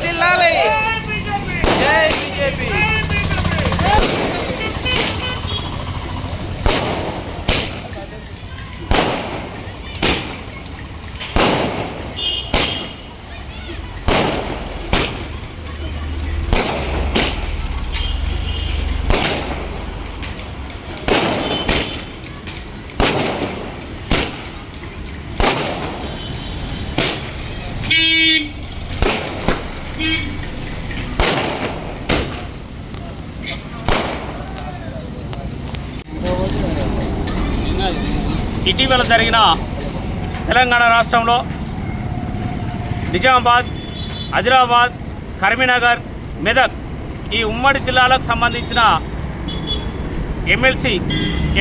వర్దిల్లాలి జై బీజేపీ. ఇటీవల జరిగిన తెలంగాణ రాష్ట్రంలో నిజామాబాద్ ఆదిలాబాద్ కరీంనగర్ మెదక్ ఈ ఉమ్మడి జిల్లాలకు సంబంధించిన ఎమ్మెల్సీ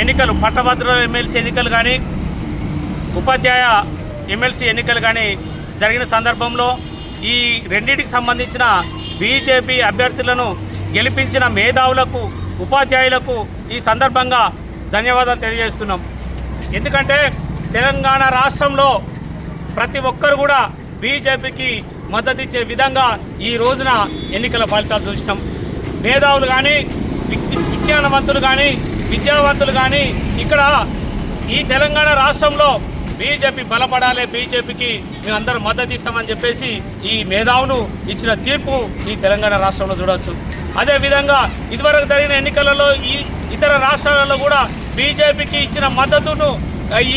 ఎన్నికలు పట్టభద్రుల ఎమ్మెల్సీ ఎన్నికలు కానీ ఉపాధ్యాయ ఎమ్మెల్సీ ఎన్నికలు కానీ జరిగిన సందర్భంలో ఈ రెండింటికి సంబంధించిన బీజేపీ అభ్యర్థులను గెలిపించిన మేధావులకు ఉపాధ్యాయులకు ఈ సందర్భంగా ధన్యవాదాలు తెలియజేస్తున్నాం. ఎందుకంటే తెలంగాణ రాష్ట్రంలో ప్రతి ఒక్కరు కూడా బీజేపీకి మద్దతు ఇచ్చే విధంగా ఈ రోజున ఎన్నికల ఫలితాలు చూసినాం. మేధావులు కానీ విజ్ఞానవంతులు కానీ విద్యావంతులు కానీ ఇక్కడ ఈ తెలంగాణ రాష్ట్రంలో బీజేపీ బలపడాలి బీజేపీకి మేమందరూ మద్దతు ఇస్తామని చెప్పేసి ఈ మేధావును ఇచ్చిన తీర్పు ఈ తెలంగాణ రాష్ట్రంలో చూడవచ్చు. అదేవిధంగా ఇదివరకు జరిగిన ఎన్నికలలో ఈ ఇతర రాష్ట్రాలలో కూడా బీజేపీకి ఇచ్చిన మద్దతును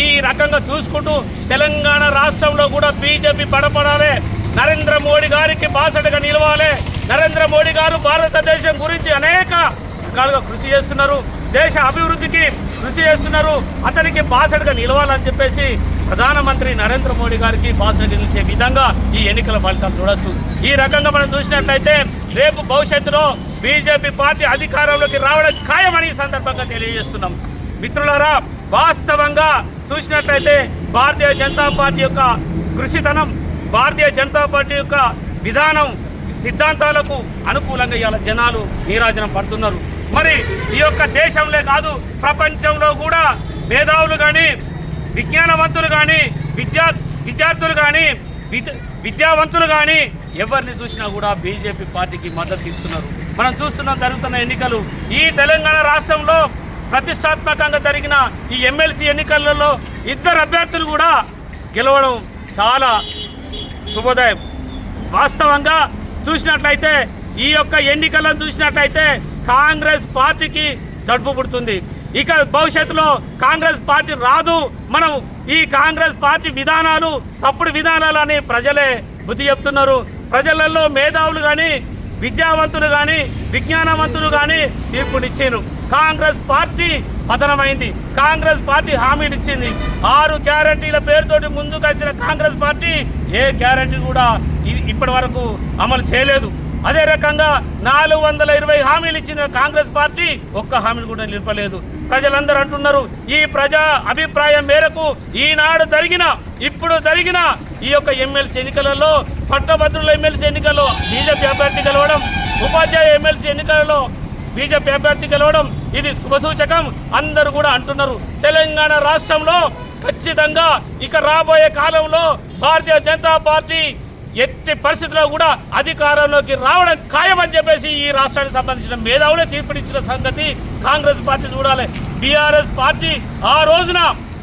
ఈ రకంగా చూసుకుంటూ తెలంగాణ రాష్ట్రంలో కూడా బీజేపీ బలపడాలి నరేంద్ర మోడీ గారికి బాసటగా నిలవాలి నరేంద్ర మోడీ గారు భారతదేశం గురించి అనేక రకాలుగా కృషి చేస్తున్నారు దేశ అభివృద్ధికి కృషి చేస్తున్నారు అతనికి బాసటగా నిలవాలని చెప్పేసి ప్రధానమంత్రి నరేంద్ర మోడీ గారికి బాసటగా నిలిచే విధంగా ఈ ఎన్నికల ఫలితాలు చూడొచ్చు. ఈ రకంగా మనం చూసినట్లయితే రేపు భవిష్యత్తులో బీజేపీ పార్టీ అధికారంలోకి రావడం ఖాయమని సందర్భంగా తెలియజేస్తున్నాం. మిత్రులారా వాస్తవంగా చూసినట్లయితే భారతీయ జనతా పార్టీ యొక్క కృషితనం భారతీయ జనతా పార్టీ యొక్క విధానం సిద్ధాంతాలకు అనుకూలంగా ఇవాళ జనాలు నీరాజనం పడుతున్నారు. మరి ఈ యొక్క దేశంలో కాదు ప్రపంచంలో కూడా మేధావులు కానీ విజ్ఞానవంతులు కానీ విద్యా విద్యార్థులు కానీ విద్య విద్యావంతులు కానీ ఎవరిని చూసినా కూడా బీజేపీ పార్టీకి మద్దతు ఇస్తున్నారు. మనం చూస్తున్నాం జరుగుతున్న ఎన్నికలు. ఈ తెలంగాణ రాష్ట్రంలో ప్రతిష్టాత్మకంగా జరిగిన ఈ ఎమ్మెల్సీ ఎన్నికలలో ఇద్దరు అభ్యర్థులు కూడా గెలవడం చాలా శుభోదయం. వాస్తవంగా చూసినట్లయితే ఈ యొక్క ఎన్నికలను చూసినట్లయితే కాంగ్రెస్ పార్టీకి దడుపు పుడుతుంది. ఇక భవిష్యత్తులో కాంగ్రెస్ పార్టీ రాదు. మనం ఈ కాంగ్రెస్ పార్టీ విధానాలు తప్పుడు విధానాలని ప్రజలే బుద్ధి చెప్తున్నారు. ప్రజలలో మేధావులు కానీ విద్యావంతులు కానీ విజ్ఞానవంతులు కానీ తీర్పునిచ్చారు కాంగ్రెస్ పార్టీ పతనమైంది. కాంగ్రెస్ పార్టీ హామీలు ఇచ్చింది ఆరు గ్యారంటీల పేరుతోటి ముందుకు వచ్చిన కాంగ్రెస్ పార్టీ ఏ గ్యారంటీ కూడా ఇప్పటి వరకు అమలు చేయలేదు. అదే రకంగా నాలుగు వందల ఇరవై హామీలు ఇచ్చిన కాంగ్రెస్ పార్టీ ఒక్క హామీని కూడా నిలపలేదు. ప్రజలందరూ అంటున్నారు ఈ ప్రజా అభిప్రాయం మేరకు ఈనాడు జరిగిన ఇప్పుడు జరిగిన ఈ యొక్క ఎమ్మెల్సీ ఎన్నికలలో పట్టభద్రుల ఎమ్మెల్సీ ఎన్నికల్లో బీజేపీ అభ్యర్థి గెలవడం ఉపాధ్యాయ ఎమ్మెల్సీ ఎన్నికలలో బీజేపీ అభ్యర్థి గెలవడం ఇది శుభసూచకం. అందరూ కూడా అంటున్నారు తెలంగాణ రాష్ట్రంలో ఖచ్చితంగా ఇక రాబోయే కాలంలో భారతీయ జనతా పార్టీ ఎట్టి పరిస్థితుల్లో కూడా అధికారంలోకి రావడం ఖాయమని చెప్పేసి ఈ రాష్ట్రానికి సంబంధించిన మేధావులే తీర్పునిచ్చిన సంగతి కాంగ్రెస్ పార్టీ చూడాలి. బీఆర్ఎస్ పార్టీ ఆ రోజున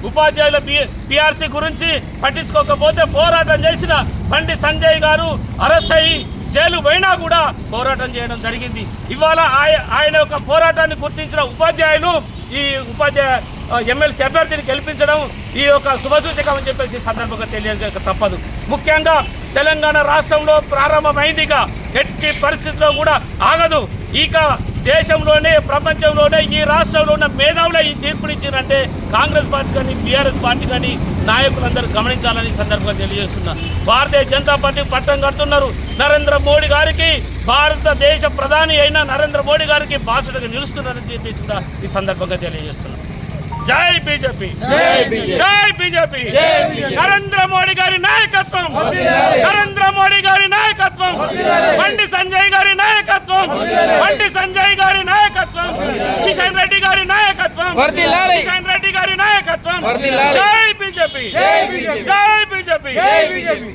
ఉపాధ్యాయుల పిఆర్సీ గురించి పట్టించుకోకపోతే పోరాటం చేసిన బండి సంజయ్ గారు అరెస్ట్ అయ్యి జైలు పోయినా కూడా పోరాటం చేయడం జరిగింది. ఇవాళ ఆయన యొక్క పోరాటాన్ని గుర్తించిన ఉపాధ్యాయులు ఈ ఉపాధ్యాయ ఎమ్మెల్సీ అభ్యర్థిని గెలిపించడం ఈ యొక్క శుభసూచకం అని చెప్పేసి సందర్భంగా తెలియజేయక తప్పదు. ముఖ్యంగా తెలంగాణ రాష్ట్రంలో ప్రారంభమైందిగా ఎట్టి పరిస్థితుల్లో కూడా ఆగదు. ఇక దేశంలోనే ప్రపంచంలోనే ఈ రాష్ట్రంలో ఉన్న మేధావులే ఈ తీర్పునిచ్చారంటే కాంగ్రెస్ పార్టీ కానీ బీఆర్ఎస్ పార్టీ కానీ నాయకులందరూ గమనించాలని ఈ సందర్భంగా తెలియజేస్తున్నా. భారతీయ జనతా పార్టీ పట్టం కడుతున్నారు. నరేంద్ర మోడీ గారికి భారతదేశ ప్రధాని అయిన నరేంద్ర మోడీ గారికి బాసటగా నిలుస్తున్నారని చెప్పేసి కూడా ఈ సందర్భంగా తెలియజేస్తున్నాను జై బీజేపీ జై బీజేపీ నరేంద్ర మోడీ గారి నాయకత్వం నరేంద్ర మోడీ గారి నాయకత్వం బండి సంజయ్ గారి నాయకత్వం బండి సంజయ్ గారి నాయకత్వం కిషన్ రెడ్డి గారి నాయకత్వం వర్ధిల్లాలి. కిషన్ రెడ్డి గారి నాయకత్వం వర్ధిల్లాలి. జై బీజేపీ జై బీజేపీ. జై బీజేపీ జై బీజేపీ